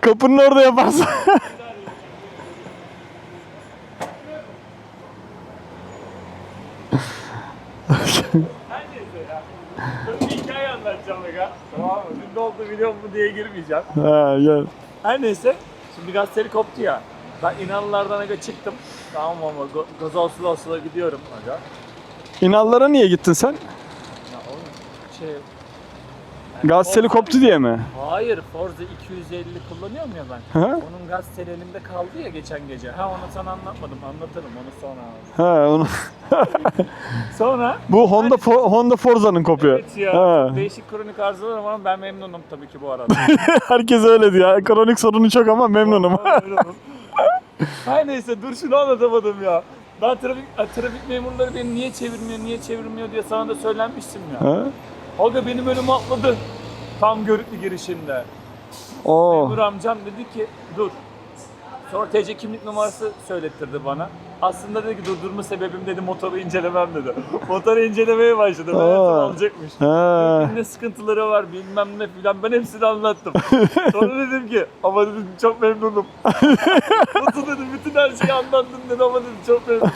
Kapının orada yaparsın. Her neyse ya. Böyle bir hikaye anlatacağım aga. Tamam mı? Dün ne oldu biliyor musun diye girmeyeceğim. ha gel. Her neyse. Şimdi gazeteli koptu ya. Ben İnanlılardan aga çıktım. Tamam ama go- gaza gidiyorum aga. İnallara niye gittin sen? Ya oğlum şey... Gaz teli koptu diye mi? Hayır Forza 250 kullanıyorum ya ben. Ha? Onun gaz teli elimde kaldı ya geçen gece. Ha onu sana anlatmadım. Anlatırım onu sonra. Ha onu. Sonra Bu Honda Fo- Honda Forza'nın kopya. Evet ya. Ha. Değişik kronik arızalar ama ben memnunum tabii ki bu arada. Herkes öyle diyor. Kronik sorunu çok ama memnunum. Her neyse dur şunu anlatamadım ya. Ben trafik, trafik memurları beni niye çevirmiyor, niye çevirmiyor diye sana da söylenmiştim ya. ha? Aga benim önüme atladı. Tam görüklü girişinde. Oo. Memur amcam dedi ki dur. Sonra TC kimlik numarası söylettirdi bana. Aslında dedi ki durdurma sebebim dedi motoru incelemem dedi. Motoru incelemeye başladı. Ben alacakmış. Ha. ne sıkıntıları var bilmem ne filan ben hepsini anlattım. Sonra dedim ki ama dedim çok memnunum. Nasıl dedim bütün her şeyi anlattın dedi ama dedim çok memnunum.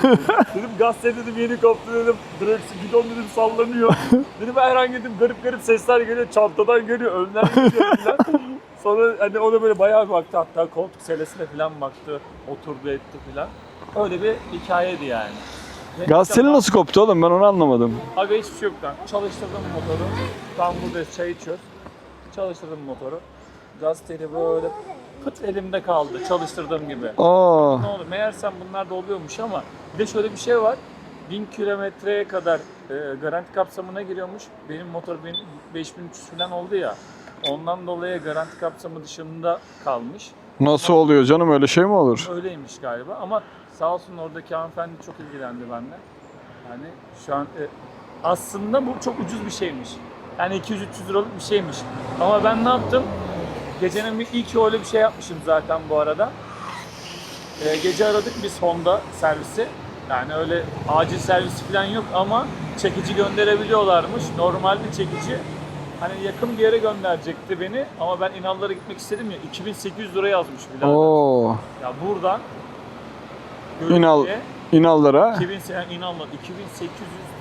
dedim gazete dedim yeni koptu dedim. Direksi gidon dedim sallanıyor. Dedim herhangi dedim garip garip sesler geliyor çantadan geliyor önden geliyor filan. Sonra hani o da böyle bayağı bir baktı hatta koltuk selesine filan baktı oturdu etti filan. Öyle bir hikayeydi yani. Ve Gaz ilk teli defa- nasıl koptu oğlum ben onu anlamadım. Aga hiçbir şey yoktan. Çalıştırdım motoru. Tam burada çay içiyoruz. Çalıştırdım motoru. Gaz teli böyle pıt elimde kaldı çalıştırdığım gibi. Aa. Ne oldu? Meğersem bunlar da oluyormuş ama bir de şöyle bir şey var. 1000 kilometreye kadar e, garanti kapsamına giriyormuş. Benim motor benim 5300 falan oldu ya. Ondan dolayı garanti kapsamı dışında kalmış. Nasıl oluyor canım öyle şey mi olur? Öyleymiş galiba ama sağ olsun oradaki hanımefendi çok ilgilendi benimle. Yani şu an e, aslında bu çok ucuz bir şeymiş. Yani 200-300 liralık bir şeymiş. Ama ben ne yaptım? Gecenin bir ilk öyle bir şey yapmışım zaten bu arada. E, gece aradık biz Honda servisi. Yani öyle acil servisi falan yok ama çekici gönderebiliyorlarmış. Normal bir çekici. Hani yakın bir yere gönderecekti beni ama ben İnallara gitmek istedim ya 2800 lira yazmış birader. Oo. Ya buradan İnal. İnallara. 2000 sen inanma 2800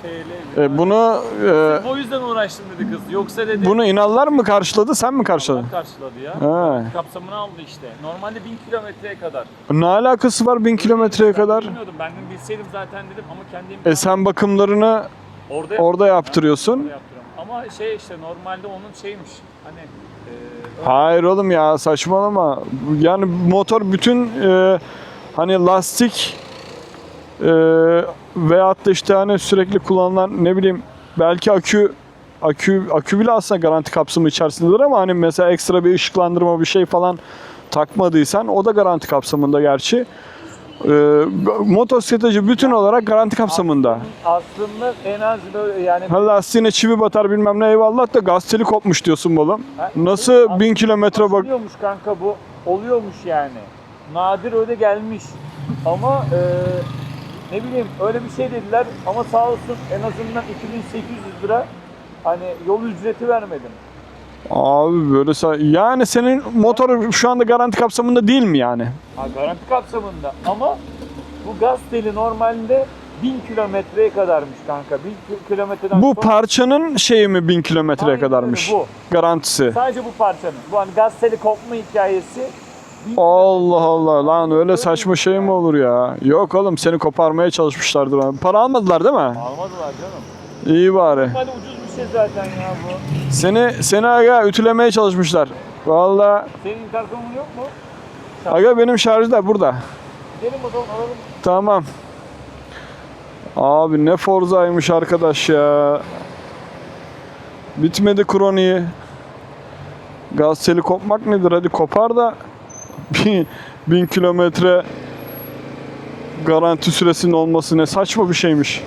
TL. E, bunu e, o yüzden uğraştım dedi kız. Yoksa dedi bunu inallar mı karşıladı sen mi karşıladın? Allah karşıladı ya. Ha. Kapsamını aldı işte. Normalde 1000 kilometreye kadar. Ne alakası var 1000 kilometreye kadar? Bilmiyordum. Ben de bilseydim zaten dedim ama kendim E sen bakımlarını orada orada yaptırıyorsun. Orada yaptırıyorum. Ama şey işte normalde onun şeymiş. Hani e, Hayır oğlum ya saçmalama. Yani motor bütün e, hani lastik e, veyahut da işte hani sürekli kullanılan ne bileyim belki akü akü akü bile aslında garanti kapsamı içerisindedir ama hani mesela ekstra bir ışıklandırma bir şey falan takmadıysan o da garanti kapsamında gerçi. E, motosikleti bütün olarak garanti kapsamında. aslında en az böyle yani Ha lastiğine çivi batar bilmem ne eyvallah da gaz teli kopmuş diyorsun oğlum. Nasıl bin kilometre bak Oluyormuş kanka bu. Oluyormuş yani. Nadir öyle gelmiş. Ama e, ne bileyim öyle bir şey dediler ama sağ olsun en azından 2800 lira hani yol ücreti vermedim. Abi böyle yani senin motor şu anda garanti kapsamında değil mi yani? Ha, garanti kapsamında ama bu gaz teli normalde 1000 kilometreye kadarmış kanka. 1000 ki- kilometreden Bu sonra- parçanın şeyi mi 1000 kilometreye Aynen kadarmış? bu. Garantisi. Sadece bu parçanın. Bu hani gaz teli kopma hikayesi. 1000 Allah Allah lan öyle saçma şey mi olur ya? Yok oğlum seni koparmaya çalışmışlardır. Para almadılar değil mi? Almadılar canım. İyi bari. Hadi ucuz şey zaten ya bu. Seni seni aga ütülemeye çalışmışlar. Vallahi Senin interkomun yok mu? aga benim şarjda burada. Gidelim o zaman alalım. Tamam. Abi ne Forza'ymış arkadaş ya. Bitmedi kroniği. Gaz teli kopmak nedir? Hadi kopar da bin, bin kilometre garanti süresinin olması ne saçma bir şeymiş.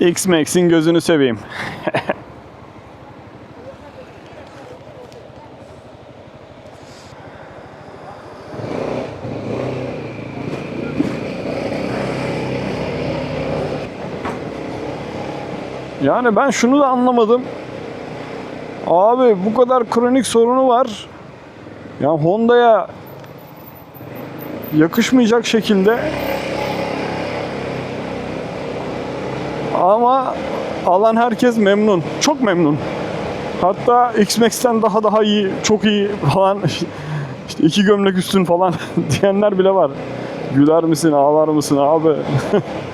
X-Max'in gözünü seveyim. Yani ben şunu da anlamadım. Abi bu kadar kronik sorunu var. Ya Honda'ya yakışmayacak şekilde ama alan herkes memnun. Çok memnun. Hatta X-Max'ten daha daha iyi, çok iyi falan işte iki gömlek üstün falan diyenler bile var. Güler misin, ağlar mısın abi?